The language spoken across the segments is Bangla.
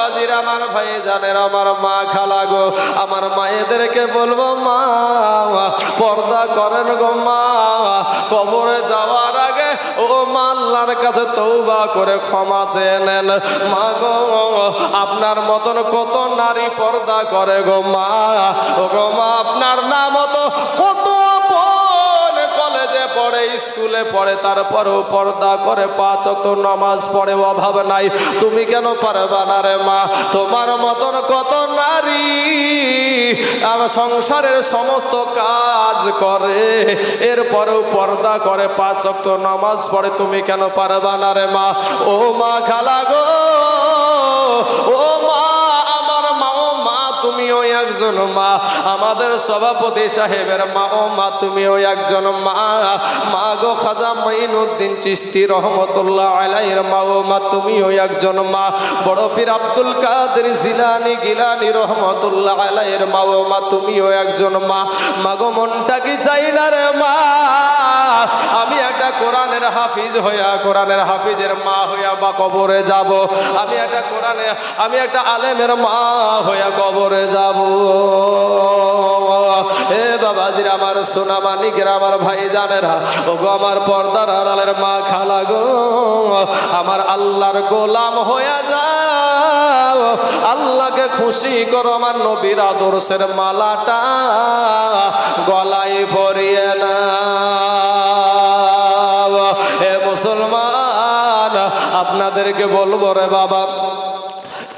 বাবাজির আমার ভাই জানের আমার মা খালা গো, আমার মায়েদেরকে বলব মা, পর্দা করেন গো মা, কবরে যাওয়ার আগে ও মা আল্লাহর কাছে তৌবা করে ক্ষমা চেয়ে নেন। মা গো, আপনার মতন কত নারী পর্দা করে গো মা ও গো মা, আপনার না মতো স্কুলে পড়ে, তারপরেও পর্দা করে পাঁচ অক্ত নামাজ পড়ে, অভাব নাই। তুমি কেন পারবা না রে মা? তোমার মতন কত নারী সংসারের সমস্ত কাজ করে, এরপরেও পর্দা করে পাঁচ অক্ত নামাজ পড়ে, তুমি কেন পারবা না রে মা? ও মা খালা গো, ও একজন মা, আমাদের সভাপতি সাহেবের মা, ও মা, তুমিও একজন মা। মা গো খাজা মাইনুদ্দিন চিস্তি রহমতুল্লাহ আলাইয়ের মা, ও মা তুমি তুমিও একজন মা। বড় পীর আব্দুল কাদের জিলানি গিলানি রহমতুল্লাহ আলাইয়ের মা, ও মা, তুমিও একজন মা। মা গো মনটা কি চাই না রে মা? আমি একটা কোরআনের হাফিজ হইয়া, কোরআনের হাফিজের মা হইয়া বা কবরে যাব। আমি একটা কোরআনে, আমি একটা আলেমের মা হইয়া কবরে যাব। এ বাবাজির আমার সোনা মানিকের আমার ভাই জানেরা ও গো আমার পর্দার আড়ালের মা খালা গো, আমার আল্লাহর গোলাম হইয়া যাও। আল্লাহকে খুশি করো আমার নবীর আদর্শের মালাটা গলায় পরিয়ে না আপনাদেরকে বলব রে বাবা?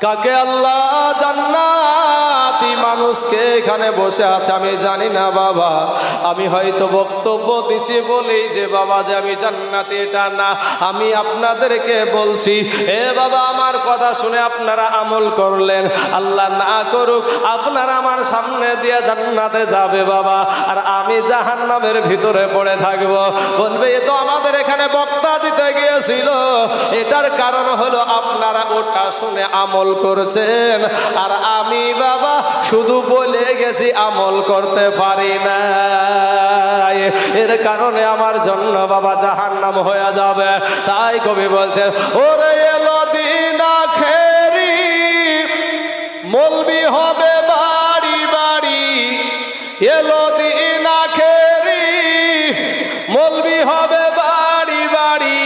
কাকে আল্লাহ জান্নাতি মানুষকে এখানে বসে আছে, আমি জানি না বাবা। আমি হয়তো বক্তব্য দিছি বলেই যে, বাবা যে, আমি জান্নাতি, এটা না। আমি আপনাদেরকে বলছি, এ বাবা, আমার কথা শুনে আপনারা আমল করলেন। আল্লাহ না করুক, আপনারা আমার সামনে দিয়ে জান্নাতে যাবে বাবা। আর আমি জাহান্নামের ভিতরে পড়ে থাকব। বলবে, এ তো আমাদের এখানে বক্তা দিতে গিয়েছিল। এটার কারণ হলো আপনারা ওটা শুনে আমল করছেন। আর আমি বাবা, শুধু বলে গেছি, আমল করতে পারি না এর কারণে আমার জন্য বাবা জাহান নাম হয়ে যাবে। তাই কবি বলছেন, ওরে এলো দিন খেরি, মলবি হবে বাড়ি বাড়ি। এলো দিন খেরি, মলবি হবে বাড়ি বাড়ি।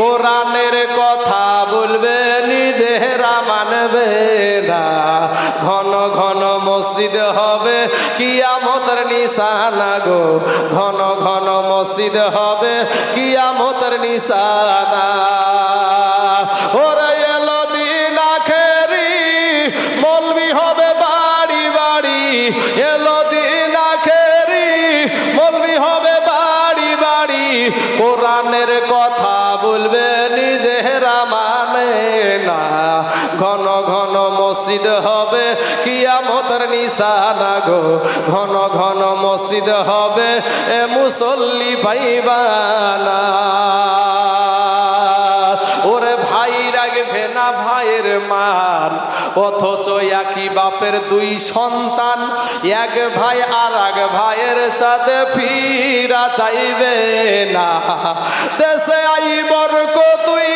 কোরআনের কথা বলবে, নিজেরা মানবে। মসজিদ হবে কিয়ামতের নিশানা গো ঘন ঘন মসজিদ হবে কিয়ামতের নিশানা ওরে মসজিদ হবে, কিয়ামতের নিশানা গো ঘন ঘন মসজিদ হবে, এ মুসল্লি পাইবানা ওরে ভাই রাখবে না ভাইয়ের মান, অথচ একই বাপের দুই সন্তান, এক ভাই আর এক ভাইয়ের সাথে ফিরা চাইবে না। দেশে আই বর্গ দুইটা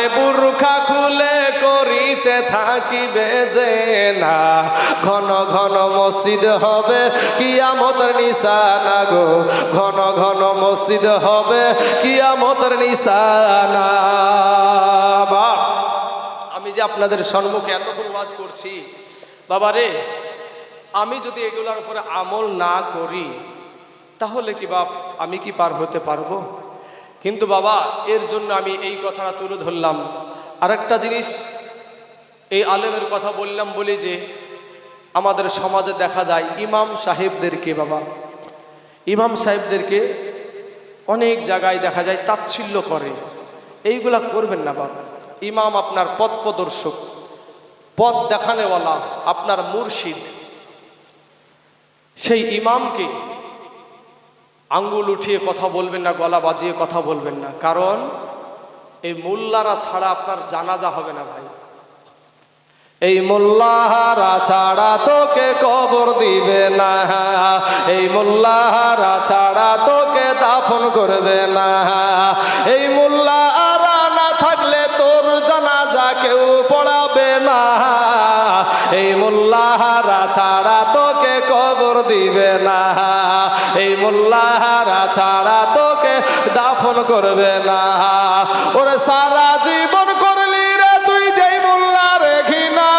রাস্তাঘাটে বুর্খা খুলে করিতে থাকিবে যে না। ঘন ঘন মসজিদ হবে, কিয়ামতের নিশানা গো। ঘন ঘন মসজিদ হবে, কিয়ামতের নিশানা। আমি যে আপনাদের সম্মুখে এতক্ষণ ওয়াজ করছি, বাবা রে, আমি যদি এগুলোর উপরে আমল না করি, তাহলে কি বাপ, আমি কি পার হতে পারব? কিন্তু বাবা, এর জন্য আমি এই কথাটা তুলে ধরলাম। আরেকটা জিনিস, এই আলেমের কথা বললাম বলে যে, আমাদের সমাজে দেখা যায় ইমাম সাহেবদেরকে বাবা, ইমাম সাহেবদেরকে অনেক জায়গায় দেখা যায় তাচ্ছিল্য করে। এইগুলা করবেন না বাবা। ইমাম আপনার পথ প্রদর্শক, পথ দেখানেওয়ালা, আপনার মুর্শিদ। সেই ইমামকে আঙ্গুল উঠিয়ে কথা বলবেন না, গলা বাজিয়ে কথা বলবেন না। কারণ এই মোল্লারা ছাড়া আপনার জানাজা হবে না ভাই। এই মোল্লাহারা ছাড়া তোকে কবর দিবে না। এই মোল্লাহারা ছাড়া তোকে দাফন করবে না। এই মোল্লাহারা না থাকলে তোর জানাজা কেউ পড়াবে না। এই মোল্লাহারা ছাড়া দিবে না। এই মোল্লাহারা ছাড়া তোকে দাফন করবে না। ওর সারা জীবন করলি রে তুই যেই মোল্লা রেখি না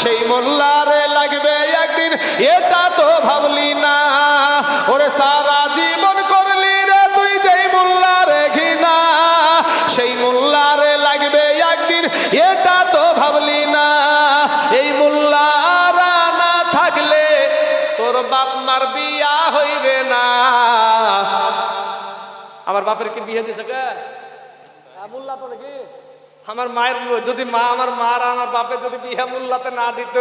সেই মোল্লারে লাগবে একদিন, এটা তো ভাবলি আমার বাপের কি বিয়ে দিছে কে? মোল্লা তো নাকি? আমার মায়ের যদি মা আমার মা আর আমার বাপের যদি বিয়ে মোল্লাতে না দিত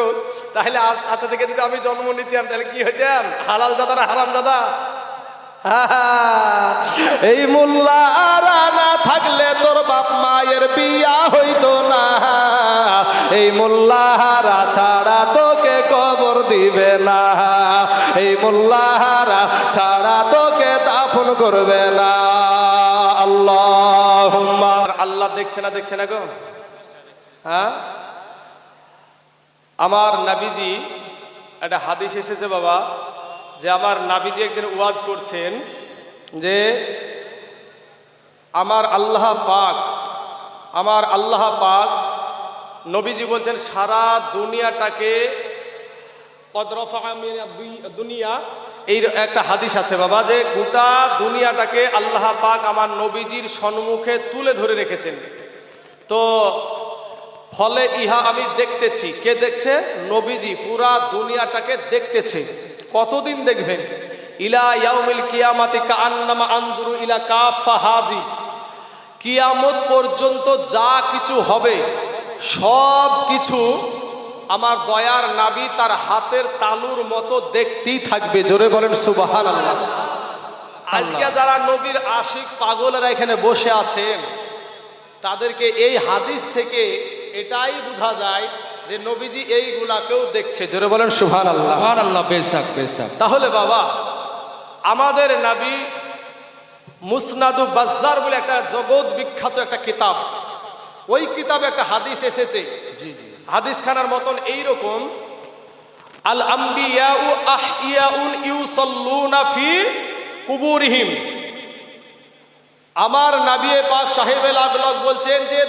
তাহলে আ- আজ থেকে যদি আমি জন্ম নিতাম তাহলে কি হইতাম? হালাল জাদা না হারাম জাদা? এই মোল্লারা না থাকলে তোর বাপ মায়ের বিয়া হইতো না। এই মোল্লাহারা ছাড়া তোকে কবর দিবে না। এই মোল্লাহারা ছাড়া তোকে দাফন করবে না। আল্লাহ আল্লাহ দেখছে না দেখছে না গো। হ্যাঁ? আমার নাবিজি, একটা হাদিস এসেছে বাবা, যে আমার নাবিজি একদিন ওয়াজ করছেন, যে আমার আল্লাহ পাক, আমার আল্লাহ পাক নবীজি বলছেন, সারা দুনিয়াটাকে দুনিয়া এই একটা হাদিস আছে বাবা যে গোটা দুনিয়াটাকে আল্লাহ পাক আমার নবীজির সম্মুখে তুলে ধরে রেখেছেন। তো ফলে ইহা আমি দেখতেছি। কে দেখছে? নবীজি পুরা দুনিয়াটাকে দেখতেছে। কতদিন দেখবেন? ইলা ইয়াউমিল কিয়ামাতি কাআন্নামা আনজুরু ইলা কাফা হাজি। কিয়ামত পর্যন্ত যা কিছু হবে সব কিছু আমার দয়ার নাবি তার হাতের তালুর মতো দেখতেই থাকবে। জোরে বলেন সুবাহান আল্লাহ। আজকে যারা নবীর আশিক পাগলেরা এখানে বসে আছেন তাদেরকে এই হাদিস থেকে এটাই বোঝা যায় যে নবীজি এইগুলাকেও দেখছে। জোরে বলেন সুহান আল্লাহ আল্লাহ বেশাক বেশাক। তাহলে বাবা আমাদের নাবি মুসনাদু বাজ্জার বলে একটা জগৎ বিখ্যাত একটা কিতাব। ওই কিতাবে একটা হাদিস এসেছে। হাদিস খানার মতন এইরকম আল আম্বিয়া উ আহিয়াউন ইউসাল্লুনা ফি কুবুরিহিম। আমার নাবিয়ে পাক সাহেবেল আগলক বলছেন যে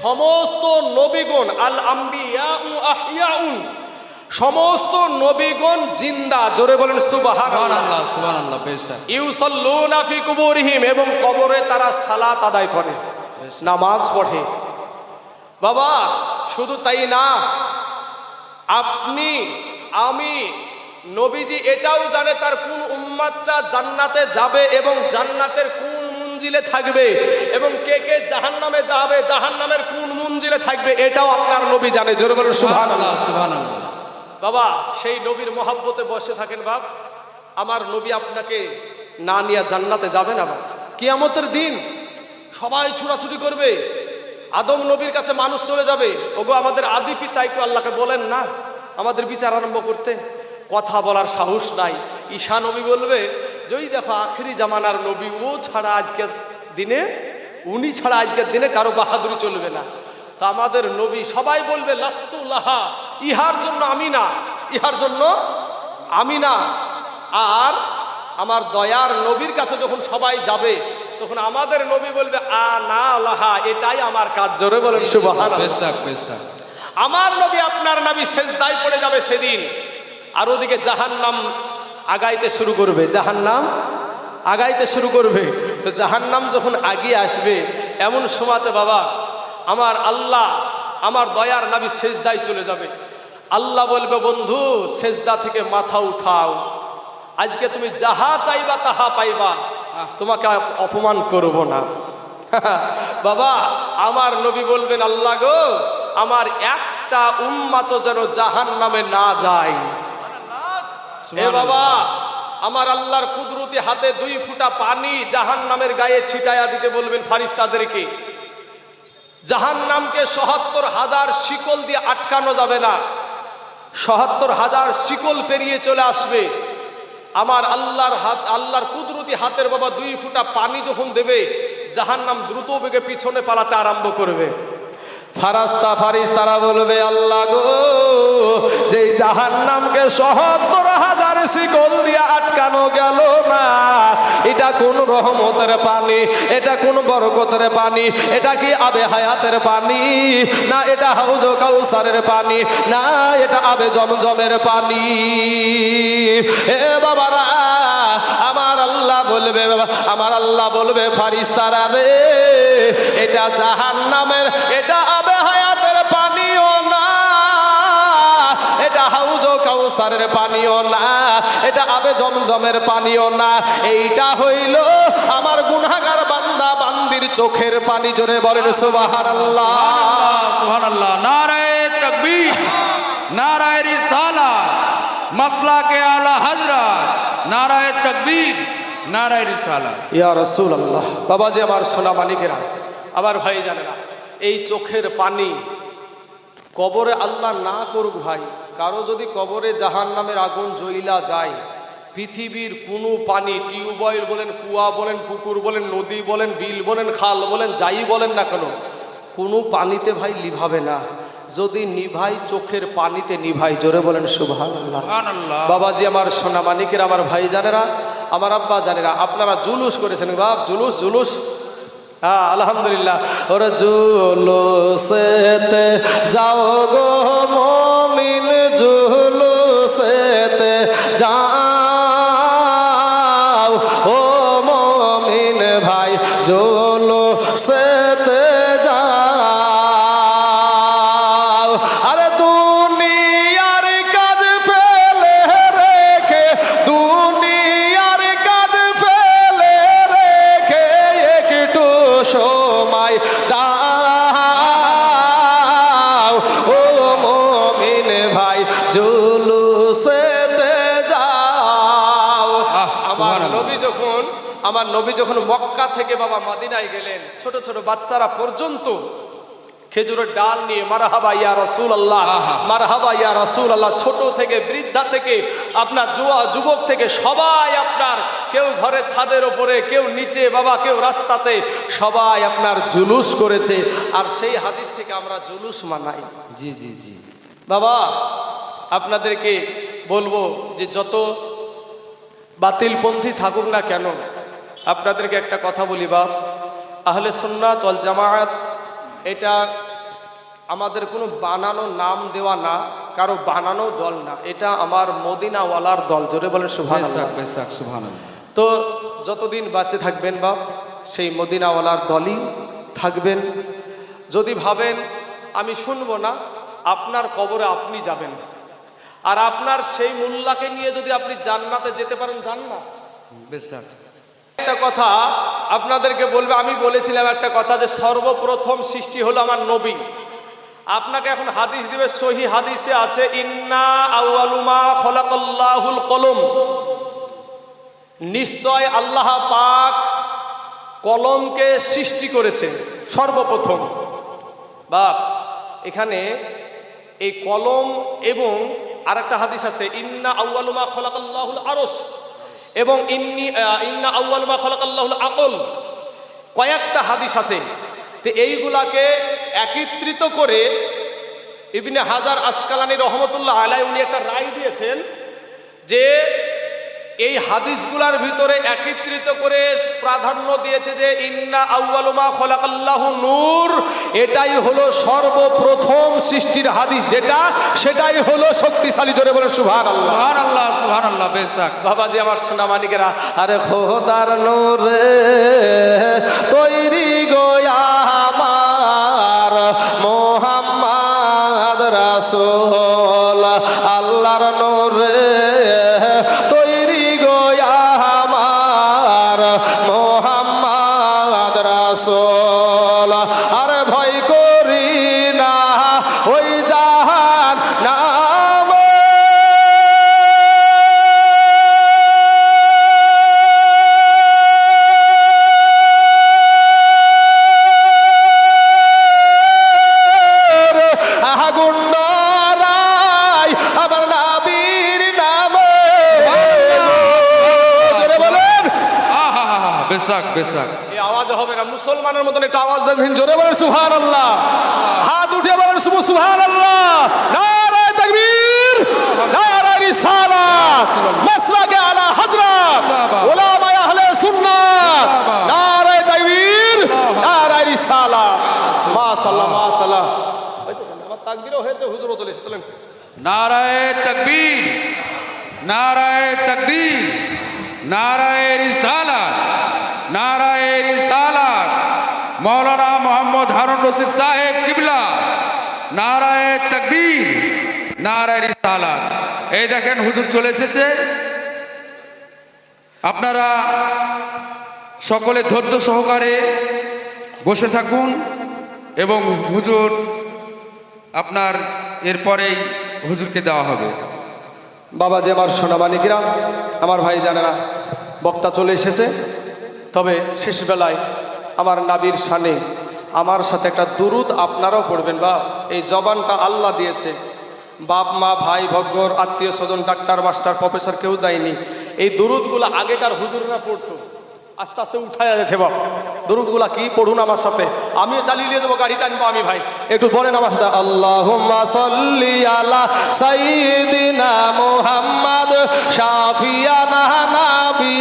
সমস্ত নবীগণ আল আম্বিয়া উ আহিয়াউন সমস্ত নবীগণ জিন্দা জোরে বলেন সুবহান সুবহানাল্লাহ সুবহান আল্লাহ বেশাক ইউসাল্লুনা ফি কুবুরিহিম এবং কবরে তারা সালাত আদায় করে নামাজ পড়ে। বাবা শুধু তাই না, আপনি, আমি, নবীজি এটাও জানে তার কোন উম্মাতটা জান্নাতে যাবে এবং জান্নাতের কোন মঞ্জিলে থাকবে এবং কে কে জাহান্নামে যাবে, জাহান্নামের কোন মঞ্জিলে থাকবে, এটাও আপনার নবী জানে। জোরে বলেন আল্লাহ বাবা, সেই নবীর মহাব্বতে বসে থাকেন বাপ। আমার নবী আপনাকে না নিয়ে জান্নাতে যাবে না বাপ। কিয়ামতের দিন সবাই ছুটাছুটি করবে। আদম নবীর কাছে মানুষ চলে যাবে। ওগো আমাদের আদি পিতা একটু আল্লাহকে বলেন না, আমাদের বিচার আরম্ভ করতে। কথা বলার সাহস নাই। ঈশা নবী বলবে, যে ওই দেখো আখেরি জামানার নবী, ও ছাড়া আজকের দিনে, উনি ছাড়া আজকের দিনে কারও বাহাদুরি চলবে না। তা আমাদের নবী সবাই বলবে লাস্তুল্লাহা ইহার জন্য আমি না, ইহার জন্য আমি না। আর আমার দয়ার নবীর কাছে যখন সবাই যাবে তখন আমাদের নবী বলবে আ না লাহা এটাই আমার কাজ। জোরে বলেন সুবহান আমার নবী আপনার নবী সেজদায় পড়ে যাবে সেদিন। আর ওদিকে জাহান্নাম আগাইতে শুরু করবে। জাহান্নাম আগাইতে শুরু করবে। তো জাহান্নাম যখন আগিয়ে আসবে এমন সময়তে বাবা আমার আল্লাহ আমার দয়ার নাবি সেজদায় চলে যাবে। আল্লাহ বলবে বন্ধু সেজদা থেকে মাথা উঠাও। আজকে তুমি যাহা চাইবা তাহা পাইবা। তোমাকে অপমান করব না। বাবা আমার নবী বলবেন আল্লাহ গো আমার একটা উম্মাত যেন জাহান নামে না যায়। এ বাবা আমার আল্লাহর কুদরতি হাতে দুই ফুটা পানি জাহান নামের গায়ে ছিটায়া দিতে বলবেন ফারিস্তাদেরকে। জাহান নামকে সহাত্তর হাজার শিকল দিয়ে আটকানো যাবে না। সহাত্তর হাজার শিকল পেরিয়ে চলে আসবে। আমার আল্লাহর হাত, আল্লাহর কুদরতি হাতের বাবা দুই ফুটা পানি যখন দেবে, জাহান্নাম দ্রুত বেগে পিছনে পালাতে আরম্ভ করবে। ফারাস্তা ফারিস তারা বলবে, আল্লাহ গো যে জাহান নামকে সহত্তর হাজার শিকল দিয়ে আটকানো গেল না, এটা কোন রহমতের পানি, এটা কোন বরকতের পানি, এটা কি আবে হায়াতের পানি, না এটা হাউজ কাউসারের পানি, না এটা আবে জমজমের পানি? হে বাবারা, আমার আল্লাহ বলবে, বাবা, আমার আল্লাহ বলবে, ফারিস্তারা রে, এটা জাহান নামের এটা কাউসারের পানিও না এটা আবে জমজমের পানিও না। এইটা হইল আমার গুনাগার বান্দা বান্দির চোখের পানি জোরে বলেন সুহান আল্লাহ নারায় তকবীর নারায় রিসালা মসলা কে আলা হজরত নারায় তকবীর নারায় রিসালা ইয়া রসুল আল্লাহ বাবাজি আমার সোনা মানিকেরা আবার ভাই জানেরা এই চোখের পানি কবরে আল্লাহ না করুক ভাই কারও যদি কবরে জাহান নামের আগুন জ্বইলা যায় পৃথিবীর কোনো পানি টিউবওয়েল বলেন কুয়া বলেন পুকুর বলেন নদী বলেন বিল বলেন খাল বলেন যাই বলেন না কেন কোনো পানিতে ভাই লিভাবে না। যদি নিভাই চোখের পানিতে নিভাই জোরে বলেন আল্লাহ বাবাজি আমার সোনা মানিকের আমার ভাই জানেরা আমার আব্বা জানেরা আপনারা জুলুস করেছেন বাপ জুলুস জুলুস। হ্যাঁ আলহামদুলিল্লাহ। ওরা জুলুসেতে যাও গো আমার নবী যখন মক্কা থেকে বাবা মাদিনায় গেলেন ছোট ছোট বাচ্চারা পর্যন্ত খেজুরের ডাল নিয়ে মারহাবা ইয়া রসুল আল্লাহ। মারহাবা ইয়া রসুল আল্লাহ ছোট থেকে বৃদ্ধা থেকে আপনার যুবা যুবক থেকে সবাই আপনার কেউ ঘরের ছাদের ওপরে কেউ নিচে বাবা কেউ রাস্তাতে সবাই আপনার জুলুস করেছে। আর সেই হাদিস থেকে আমরা জুলুস মানাই। জি জি জি। বাবা আপনাদেরকে বলব যে যত বাতিলপন্থী থাকুক না কেন আপনাদেরকে একটা কথা বলি বাপ। আহলে সুন্নাত ওয়াল জামায়াত এটা আমাদের কোনো বানানো নাম দেওয়া না কারও বানানো দল না। এটা আমার মদিনাওয়ালার দল। জোরে বলেন সুভান সুহান আল্লাহ তো যতদিন বাঁচে থাকবেন বাপ সেই মদিনাওয়ালার দলই থাকবেন। যদি ভাবেন আমি শুনব না আপনার কবরে আপনি যাবেন। আর আপনার সেই মোল্লাকে নিয়ে যদি আপনি জান্নাতে যেতে পারেন যান না। বেসাক একটা কথা আপনাদেরকে বলবে, আমি বলেছিলাম একটা কথা যে সর্বপ্রথম সৃষ্টি হলো আমার নবী। আপনাকে এখন হাদিস দিবে, সহি হাদিসে আছে, ইন্না আউয়ালুমা খলাকাল্লাহুল কলম। নিশ্চয় আল্লাহ পাক কলমকে সৃষ্টি করেছে সর্বপ্রথম। বাপ এখানে এই কলম এবং আরেকটা হাদিস আছে, ইন্না আউয়ালুমা খলাকাল্লাহুল আরশ। এবং ইন্নি ইন্না আউ্বাল বা আউয়ালুমা খলাকাল্লাহুল আকল। কয়েকটা হাদিস আছে। তো এইগুলাকে একত্রিত করে ইবনে হাজার আসকালানি রহমতুল্লাহ আলাই উনি একটা রায় দিয়েছেন যে এই হাদিসগুলার ভিতরে একত্রিত করে প্রাধান্য দিয়েছে যে ইন্না আউয়ালুমা খলাকাল্লাহু নূর এটাই হলো সর্বপ্রথম সৃষ্টির হাদিস। যেটা? সেটাই হলো শক্তিশালী জোরে বলে সুভান আল্লাহ আল্লাহ সুহান আল্লাহ বেসাক বাবাজি আমার সোনা মানিকেরা আরে খোদার নূরে তৈরি গোয়া আমার মোহাম্মদ রাসূল আল্লাহর নূরে বেসাক বেসাক এই আওয়াজ হবে না মুসলমানের মতন একটা আওয়াজ দেন জোরে বলেন সুহান আল্লাহ হাত উঠে বলেন সুহান আল্লাহ নারায় তাকবীর নারায় রিসালাত। মাসলাকে আলা হযরত। উলামায়ে আহলে সুন্নাত। নারায় তাকবীর নারায় রিসালাত। মাশাআল্লাহ মাশাআল্লাহ। আমার তাকবীরও হয়েছে হুজুরও চলে এসেছিলেন নারায় তকবীর নারায় তকবীর নারায় রিসালাত নারায় রিসালাত মৌলানা মোহাম্মদ হারুন রশিদ সাহেব, কিবলা, নারায় তকবীর, নারায় রিসালাত। এই দেখেন হুজুর চলে এসেছে। আপনারা সকলে ধৈর্য সহকারে বসে থাকুন এবং হুজুর আপনার এরপরেই হুজুরকে দেওয়া হবে। বাবা যে আমার সোনামানিকেরা আমার ভাই জানেরা, বক্তা চলে এসেছে। তবে শেষবেলায় আমার নাবির সানে আমার সাথে একটা দুরুদ আপনারাও পড়বেন বা, এই জবানটা আল্লাহ দিয়েছে। বাপ, মা, ভাই, ভগ্গর, আত্মীয় স্বজন, ডাক্তার, মাস্টার, প্রফেসর কেউ দেয়নি। এই দুরুদগুলো আগেকার হুজুররা পড়তো। আস্তে আস্তে উঠায় যাচ্ছে বাপ। দুরুদগুলা কি পড়ুন আমার সাথে? আমিও চালিয়ে নিয়ে যাব, গাড়ি টানবো আমি ভাই। একটু বলেন আমার সাথে। আল্লাহ সাল্লি আলা সাইয়্যিদিনা মুহাম্মদ, শাফিয়ানা নাবি